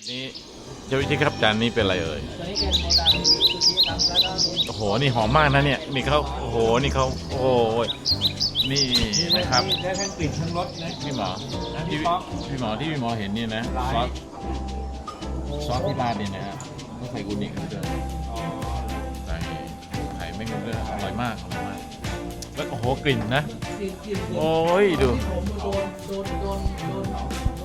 อันนี้เจ้าวิชิครับจานนี้เป็นอะไรเอ่ยตัวนี้เป็นโมดันซูชิครับแล้วก็มีโอ้โหนี่หอมมากนะเนี่ยมีเขาโอ้โหนี่เขาโอ้โหนี่นะครับได้ทั้งกลิ่นทั้งรสนะ พี่หมอพี่ที่ป๊อก พี่หมอที่พี่หมอเห็นนี่นะซอสซอสที่ราดเนี่ยนะฮะต้องใส่กุนิกด้วยอ๋อใส่ไข่ไม่งด้วยอร่อยมากอร่อยมากแล้วโอ้โหกลิ่นนะ กลิ่นกลิ่นโอ้ยดูผมโดนโดนโดนโดน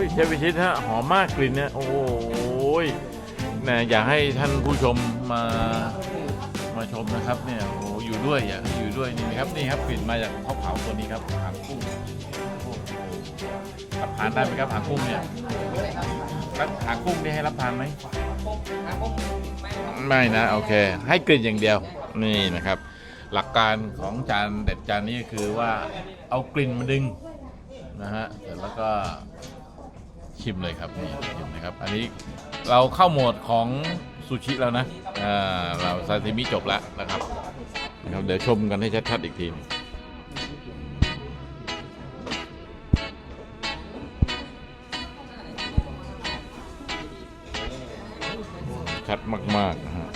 ยเชฟวิชิตฮะหอมมากกลิ่นเนี่ยโอ้ยนะอยากให้ท่านผู้ชมมามาชมนะครับเนี่ยโอ้อยู่ด้วยอยากให้อยู่ด้วยนี่นะครับนี่ครับกลิ่นมาจากข้าวเผาตัวนี้ครับหางกุ้งโอ้โหรับทานได้ไหมครับหางกุ้งเนี่ยรับหางกุ้งนี่ให้รับทานไหมไม่นะโอเค ให้กลิ่นอย่างเดียวนี่นะครับ หลักการของจานเด็ดจานนี้คือว่าเอากลิ่นมาดึงนะฮะเสร็จแล้วก็ ชิมเลยครับนี่ชิมนะครับ อันนี้เราเข้าโหมดของซูชิแล้วนะอ่าเราซาซิมิจบแล้วนะครับนะครับเดี๋ยวชมกันให้ชัดๆอีกทีนึงชัดมากๆนะฮะ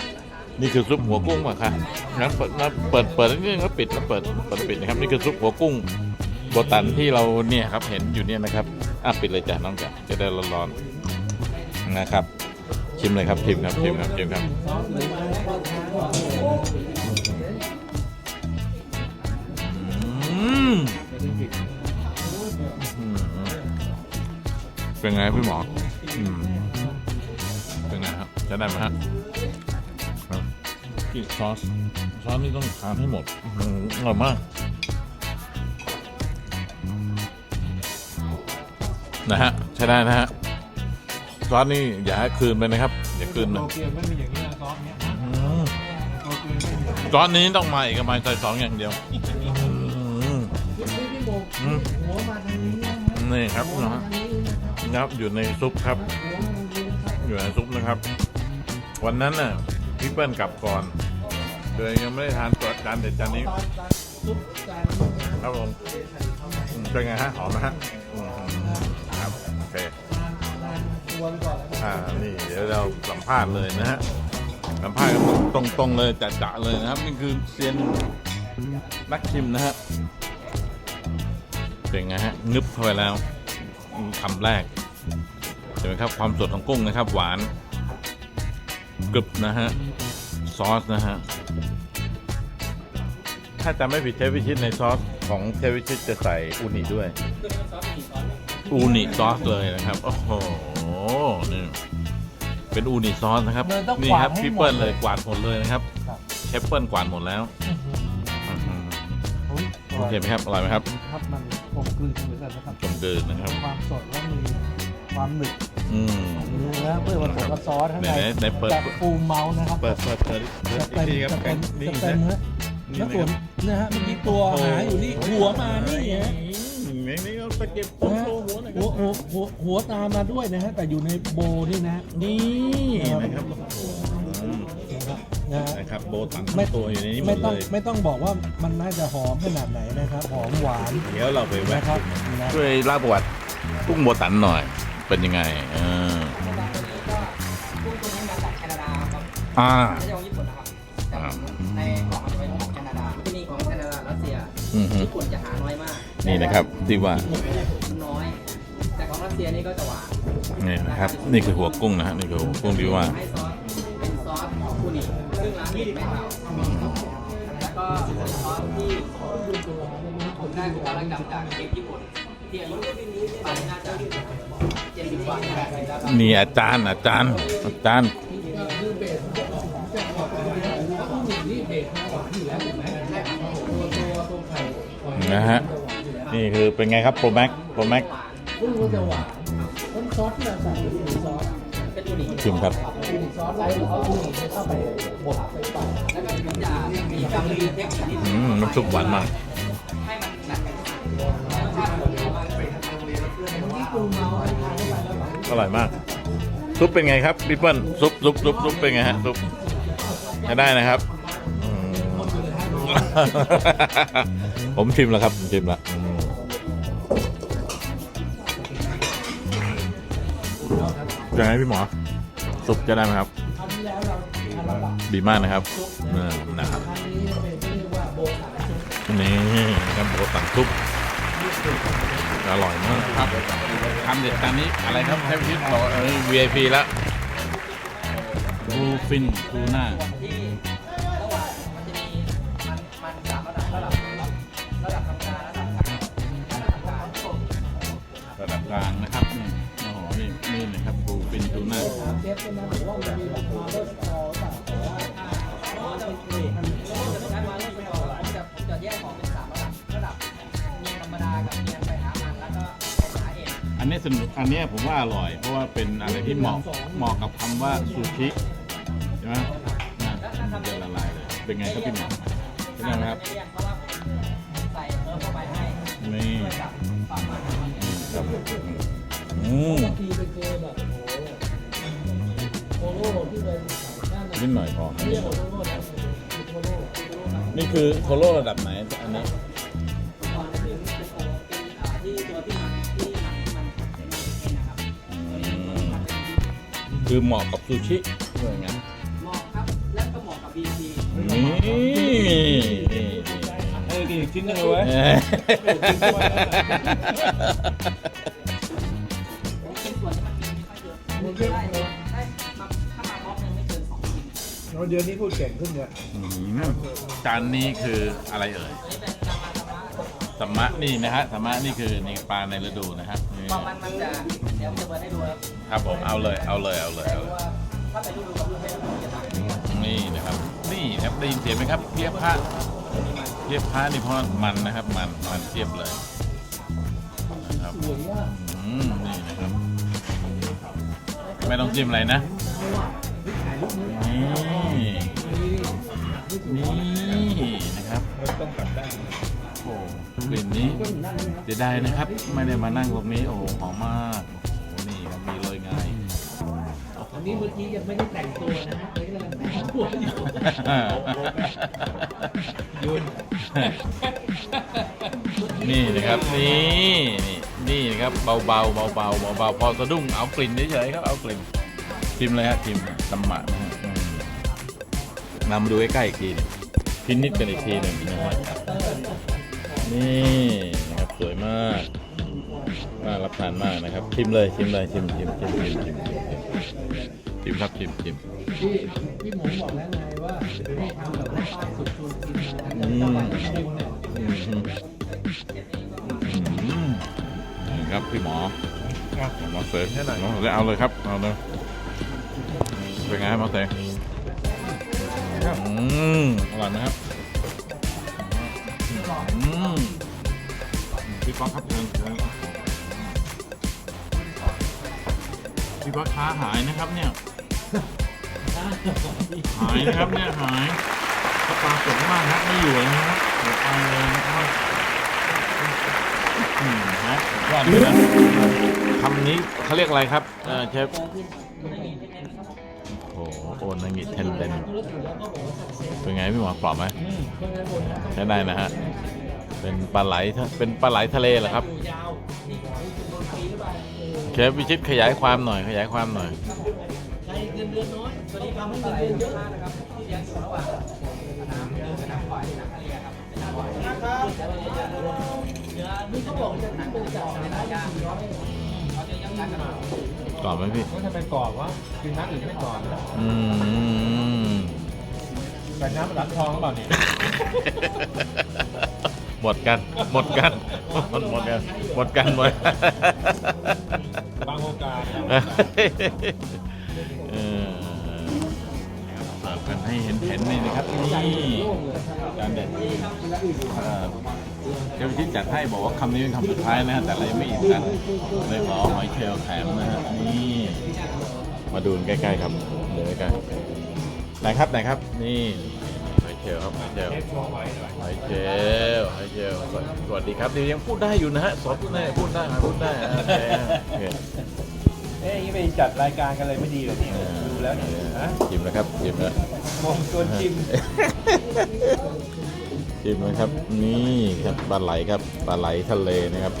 นี่คือซุปหัวกุ้งป่ะคะงั้นเปิดเปิดเปิดนิดนึงแล้วปิดแล้วเปิดเปิดปิดนะครับนี่คือซุปหัวกุ้งโบตันที่เราเนี่ยครับเห็นอยู่เนี่ยนะครับ อะปิดเลยจ้ะน้องจ๋าจะได้ร้อนๆนะครับ ชิมเลยครับชิมครับชิมครับชิมครับอืมอืมเป็นไงพี่หมออืมเป็นไงครับจะได้ไหมฮะครับกินซอสซอสนี่ต้องทานให้หมดอื้อหืออร่อยมาก นะฮะใช้ได้นะฮะซอสนี่อย่าให้คืนไปนะครับ อย่าคืนโตนะเกียวไม่มีอย่างนี้นะซอสเนี้ยอืมโตเกียวไม่มีอย่างนี้ซอสนี้ต้องมาเอกมัยใส่สองอย่างเดียวอืมนี่พี่โบกอืมหัวมาทางนี้นะนี่ครับหัวนะมาฮะทางนี้นะครับนะครับอยู่ในซุปครับ หัวมาทางนี้นะครับอยู่ในซุปนะครับ วันนั้นน่ะพี่เปิ้ลกลับก่อนเลยยังไม่ได้ทานตัวจานเด็ดจานนี้ ตอนตอนซุปจานนี้นะครับผมอืมเป็นไงฮะหอมไหมฮะอืมครับโอเคร วมก่อนอ่า นี่เดี๋ยวเราสัมภาษณ์เลยนะฮะ สัมภาษณ์กันตรงๆเลยจัดๆเลยนะครับ นี่คือเซียนนักชิมนะฮะเป็นไงฮะนึบเข้าไปแล้วคำแรกเห็นไหมครับความสดของกุ้งนะครับ หวานกรึบนะฮะซอสนะฮะถ้าจำไม่ผิดเชฟวิชิตในซอสของเชฟวิชิตจะใส่อูนิด้วย อูนิซอสเลยนะครับ โอ้โห นี่เป็นอูนิซอสนะครับมันต้องนี่กวาคดรับให้พี่หมเปิ้ดลเลยกวาดหมดเลยนะครับครับ เชฟเปิ้ลกวาดหมดแล้วอื้อหือโอเคไหมครับอร่อยไหมครับครับมันกลมกลืนเหมือนกันนะครับจมเกินนะครับ ความสดแล้วมีความหนึบอืม ของเนื้อเพื่อผสมกับซอสข้างไหนในไหนไหนเปิดจากฟูมเมาส์นะครับเปิดเปิดเปิดเปิดจะอีเต็กมทีครับจะเต็มนี่จะเต็มนะฮะนี่แล้วนะส่ควรันบนะฮะเมื่อกี้ตัวหาอยู่นี่หัวมานี่ฮะ นี่นี่เอาตะเกียบโชนะฮะว์หัวหน่อยคหัรัวบหัวหัวหัวตามมาด้วยนะฮะแต่อยู่ในโบนี่นะนี่นะครับโอ้โหนะครับนะฮะนะครับโบตันไม่ทั้งตัวอยู่ในนี้หมไม่ดต้องเลยไม่ต้องบอกว่ามันน่าจะหอมขนาดไหนนะครับหอมหวานเดี๋ยวเราไปแวะนะครับนะช่วยเล่าประวัติกุ้งโบตันหน่อย เป็นยังไงเออกุ้งตัวนี้มาจากแคนาดาครับอ่า ไม่ใช่ของญี่ปุ่นนะครับแต่อ่า ในกล่องจะเป็นของแคนาดาที่นี่ของแคนาดารัสเซีย อือฮึญี่ปุ่นจะหาน้อยมาก นี่นะครับที่ว่าน้อยแต่ของรัสเซียนี่ก็จะหวานนี่นะครับ นี่คือหัวกุ้งนะฮะนี่คือหัวกุ้งที่ว่าให้ซอสเป็นซอสคูนิซึ่งร้านนี้ไม่เท่าแล้วก็เป็นซอสที่ผมได้บุคลากรรมจากเชฟญี่ปุ่นที่อายุตอนนี้น่าจะเจ็ดสิบกว่าแปดสิบแล้วครับนี่อาจารย์อาจารย์อาจารย์นะฮะ นี่คือเป็นไงครับโปรแม็กโปรแม็กกุ้งก็จะหวานน้ำซอสที่เราใส่ซอสเป็นอูนิชิมครับซอสไลท์เขาดูเข้าไปบดไปต่อแล้วก็มันจะมีกำลีเทคนิคอืมน้ำซุปหวานมากให้มันหนักอร่อยมาก ซุปเป็นไงครับพี่เปิ้ลซุปซุปซุปซุปเป็นไงฮะซุปใช้ได้นะครับ ผมชิมแล้วครับผมชิมแล้ว อืมยังไงพี่หมอ สุกจะได้ไหมครับครั้งที่แล้วเราทำระดับดีมากนะครับเออนะครับครั้งนี้เป็นที่เรียกว่าโบสถ์ซุปนี่นะครับโบตันซุปอร่อยมากครับคำเด็ดจานนี้อะไรครับให้พี่บอกเออ VIP ละบูฟินทูน่า อันนี้สนุกอันนี้ผมว่าอร่อย เพราะว่าเป็นอะไรที่เหมาะเหมาะกับคำว่าซูชิใช่ไหมนะมันจะละลายเลยเป็นไงครับพี่หมอเป็นไงครับเรียนเพราะว่าใส่เพิ่มเข้าไปให้นี่กับความมันครับอืม โอ้โหโคโล่ที่เป็นด้านในนิดหน่อยพอ เรียกว่าโคโล่นะโคโล่ นี่คือโคโล่ระดับไหนอันนี้ตอนนี้เป็นเป็นโอเป็นอ่าที่ตัวที่มันที่มันมันเป็นเองนะครับคือเหมาะกับซูชิด้วยงั้นเหมาะครับ และก็เหมาะกับ BT นี่นี่เออดีชิ้นหนึงเลยเว้ยชิ้นส่วนที่มันมีไม่ค่อยเยอะมันได้ เดือนนี้พูดเก่งขึ้นเนี่ยอืมจานนี้คืออะไรเอ่ยตัวนี้เป็นรามาธรรมะสมะนี่นะฮะสมะนี่คือนี่ปลาในฤดูนะครับนี่ความมันมันจะเดี๋ยวจะเปิดให้ดูครับครับผมเอาเลยเอาเลยเอาเลยเอาเลยว่าถ้าเป็นฤดูกับฤดูไม่ฤดูจะต่างกันนี่นะครับ นี่ครับได้ยินเสียงไหมครับเทียบพระเทียบพระนี่เพราะมันนะครับ มันมันเทียบเลยนะครับสวยอะอืมนี่นะครับ ไม่ต้องจิ้มอะไรนะ ถ่ายรูปนี้นี่ เสียดายนะครับ ไม่ได้มานั่งตรงนี้โอ้โหหอมมากโอ้โหนี่ครับมีโรยงายอันนี้เมื่อกี้ยังไม่ได้แต่งตัวนะฮะตอนนี้กำลังแต่งตัวอยู่ยืนนี่นะครับนี่นี่นี่นะครับเบาๆเบาๆเบาๆเบาๆพอสะดุ้งเอากลิ่นเฉยๆครับเอากลิ่นชิมเลยฮะชิมตำหมักนะฮะอืมนำมาดูใกล้ๆอีกทีหนึ่งพินิจกันอีกทีหนึ่งนะครับ นี่นะครับสวยมากน่ารับทานมากนะครับชิมเลยชิมเลยชิมชิมชิมชิมชิมชิมชิมครับชิมชิมพี่พี่หมูบอกแล้วไงว่าให้ทำแบบว่าป้ายสุดชวนกินมาอืมชิมเนี่ยอืมอืมอืมนี่ครับพี่หมอครับหมอเสริมหมอเสริมเอาเลยครับเอาเลยเป็นไงครับหมอเสริมอืมอร่อยไหมครับ อืมพี่ป๊อกครับเชิญเชิญพี่ป๊อกค้าหายนะครับเนี่ย หายนะครับเนี่ยหายถ้าปลาสดมากครับไม่อยู่เลยนะครับเดี๋ยวไปเลยนะครับอืมฮะสุดยอดเลยนะคำนี้เขาเรียกอะไรครับเออเชฟโอ้โหโอนงิเทนเดนเป็นไงพี่หมอกรอบไหม ใช้ได้นะฮะ เป็นปลาไหลทะเป็นปลาไหลทะเลเหรอครับยาวเชฟวิชิตขยายความหน่อย ขยายความหน่อยใช้เงินเดือนน้อยตัวนี้ทำให้เงินเดือนเยอะมากนะครับที่เลี้ยงอยู่ระหว่างน้ำเนื้อกับน้ำปล่อยน้ำทะเลครับเป็นน้ำปล่อยนะครับแล้วเราจะเยอะเลยเดี๋ยวนี่เขาบอกจะนั่งบริจาคเป็นนะน้ำย่างเขาจะยังกันกันกรอบไหมพี่ก็จะเป็นกรอบวะกินน้ำอื่นไม่กรอบนะอืม แต่น้ำร้านทองหรือเปล่าเนี่ยหมดกัน หมดกัน หมดหมดกันหมดกันหมดบางโอกาสเออเสิร์ฟกันให้เห็นเห็นๆนี่นะครับนี่จานเด็ดเอ่อเจ้าที่จัดให้บอกว่าคำนี้เป็นคำสุดท้ายนะฮะแต่เรายังไม่อิ่มกันเลยขอหอยเชลล์แถมนะฮะนี่มาดูใกล้ๆครับเดี๋ยวใกล้ๆไหนครับไหนครับ นี่หอยเช ลล์ครับหอยเชลล์เทปโชว์หอยหน่อยหอยเจลหอยเจลสวัสสวัสดีครับนี่ยังพูดได้อยู่นะฮะสดแน่พูดได้พูดได้อะโอเคโอเคเอ๊ะนี่ไปจัดรายการกันเลยไม่ดีเหรอเนี่ยดูแล้วเนี่ยฮะชิมนะครับชิมนะมองชวนชิมชิมนะครับนี่ครับปลาไหลครับปลาไหลทะเลนะครับ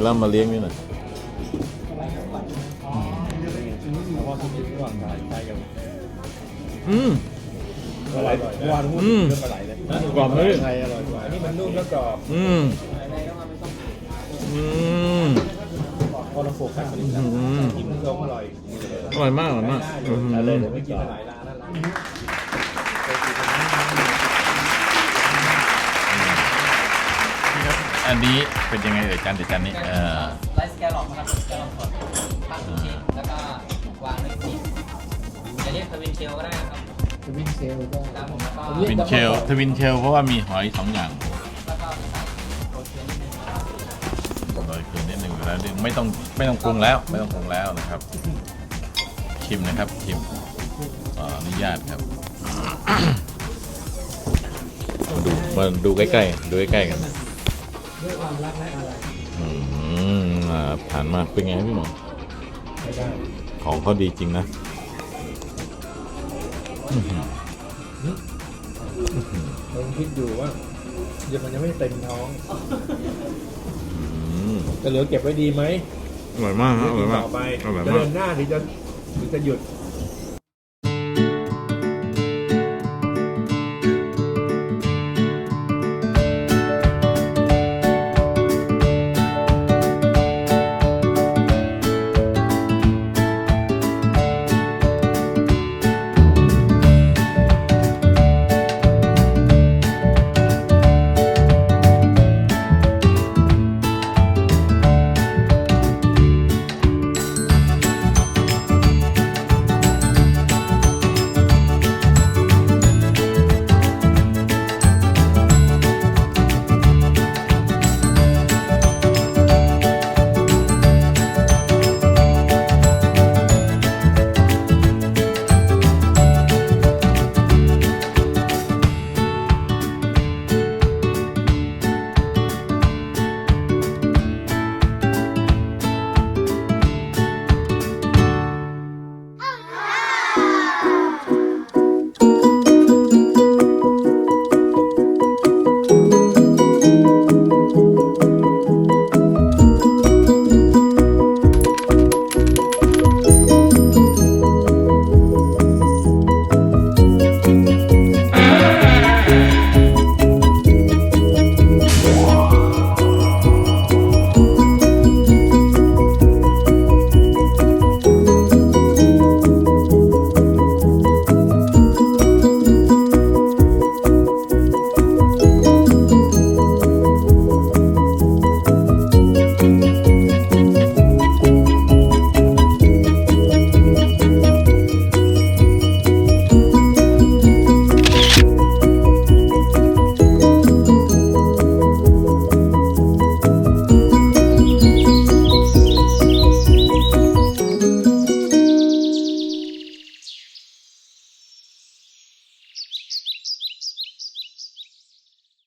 แล้วมาเลี้ยงนี่หน่อยมที่อยู่ระหว่างสายไทยกับอืม ปลาไหลเมื่อวานพูดอืมเรื่องปลาไหลเลยกรอบไหมไทยอร่อยกว่าอันนี่มันนุ่มแล้วกรอบอืมอืมพอเราโฟกัสมันอืแล้วมกินมันก็อร่อยอร่อยมากอร่อยมากอืมได้เลยเดี๋ยวไม่กินปลาไหลร้านนั้นร้านนี้อันนี้เป็นยังไงเดี๋ยวจานเดี๋ยวจานนี้เออไลฟ์สแกลล็อกนะครับสแกลล็อกสดตั้งทุกชิ้นแล้วก็วางในชิ้นจะเรียกทวินเชลก็ได้นะครับ จะวิ่งเซลล์ก็ครับผมแล้วก็ทวินเชลทวินเชลเพราะว่ามีหอยสองอย่างแล้วก็ใส่โปรตีนนิดนึงนะครับโดยคืนนิดหนึ่งอยู่แล้วไม่ต้องไม่ต้องปรุงแล้วไม่ต้องปรุงแล้วนะครับ ชิมนะครับชิมขออนุญาตครับมาดูมาดูใกล้ๆดูใกล้ๆกันด้วยความรักและอะไรอืมอ่าผ่านมาเป็นไงครับพี่หมอไม่ได้ของเขาดีจริงนะ ลอหือเราคิดดูว่าเดี๋ยวมันยังไม่เต็มท้องจะเหลือเก็บไว้ดีไหมอร่อยมากครับอร่อยมากต่อไปอร่อยจะมาเดินหน้าหรือจะหรือจะหยุด